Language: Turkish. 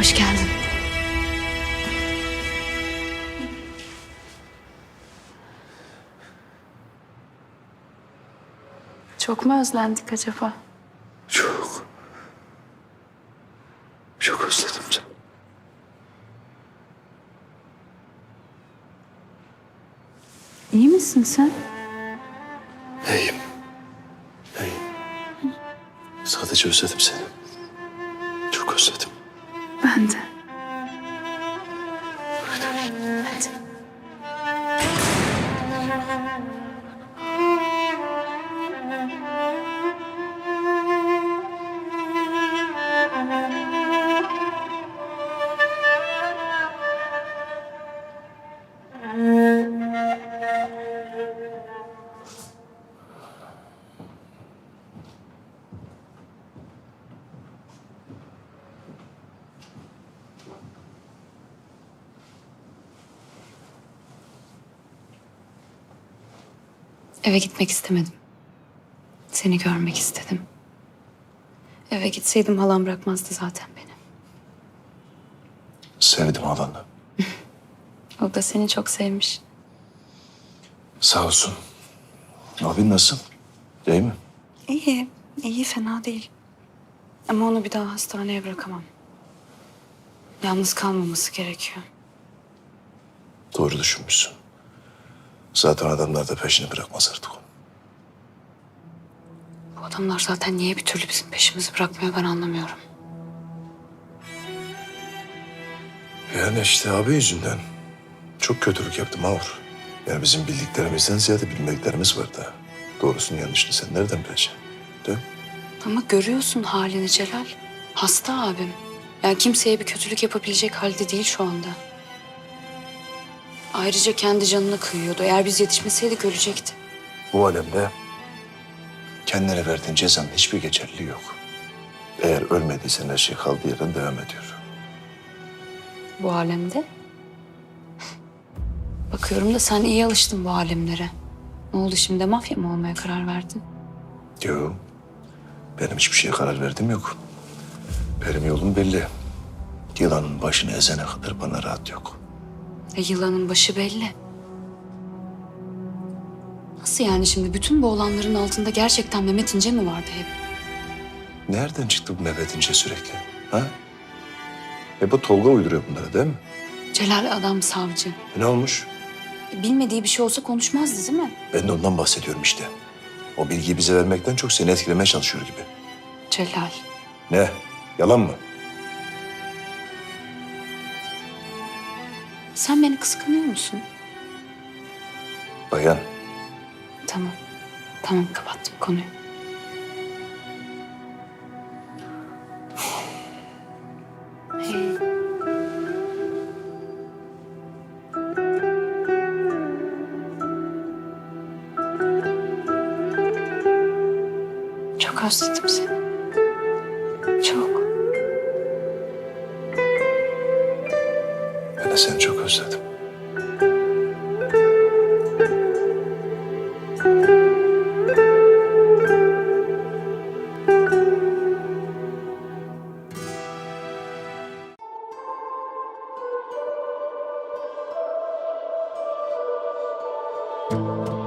Hoş geldin. Çok mu özlendik acaba? Çok. Çok özledim seni. İyi misin sen? İyiyim. İyiyim. Sadece özledim seni. Çok özledim. Ben de. Eve gitmek istemedim. Seni görmek istedim. Eve gitseydim halam bırakmazdı zaten beni. Sevdim halanı. O da seni çok sevmiş. Sağ olsun. Abin nasıl? İyi mi? İyi, iyi fena değil. Ama onu bir daha hastaneye bırakamam. Yalnız kalmaması gerekiyor. Doğru düşünmüşsün. Zaten adamlar da peşini bırakmaz artık onu. Bu adamlar zaten niye bir türlü bizim peşimizi bırakmıyor ben anlamıyorum. Yani işte abi yüzünden. Çok kötülük yaptım Avur. Yani bizim bildiklerimizden ziyade bilmediklerimiz var da. Doğrusunu yanlışını sen nereden bileceksin? Değil mi? Ama görüyorsun halini Celal. Hasta abim. Yani kimseye bir kötülük yapabilecek halde değil şu anda. Ayrıca kendi canına kıyıyordu. Eğer biz yetişmeseydik ölecekti. Bu alemde kendine verdiğin cezanın hiçbir geçerliliği yok. Eğer ölmediysen her şey kaldığı yerden devam ediyor. Bu alemde. Bakıyorum da sen iyi alıştın bu alemlere. Ne oldu şimdi mafya mı olmaya karar verdin? Yok. Benim hiçbir şeye karar verdim yok. Benim yolum belli. Yılanın başını ezene kadar bana rahat yok. E, yılanın başı belli. Nasıl yani şimdi bütün bu olanların altında gerçekten Mehmet İnce mi vardı hep? Nereden çıktı bu Mehmet İnce sürekli? Ha? E bu Tolga uyduruyor bunları değil mi? Celal adam savcı. E ne olmuş? E, bilmediği bir şey olsa konuşmazdı değil mi? Ben de ondan bahsediyorum işte. O bilgiyi bize vermekten çok seni etkilemeye çalışıyor gibi. Celal. Ne? Yalan mı? Sen beni kıskanıyor musun? Bayan, Tamam. Tamam kapattım konuyu. Hey. Çok özledim seni. özledim. Müzik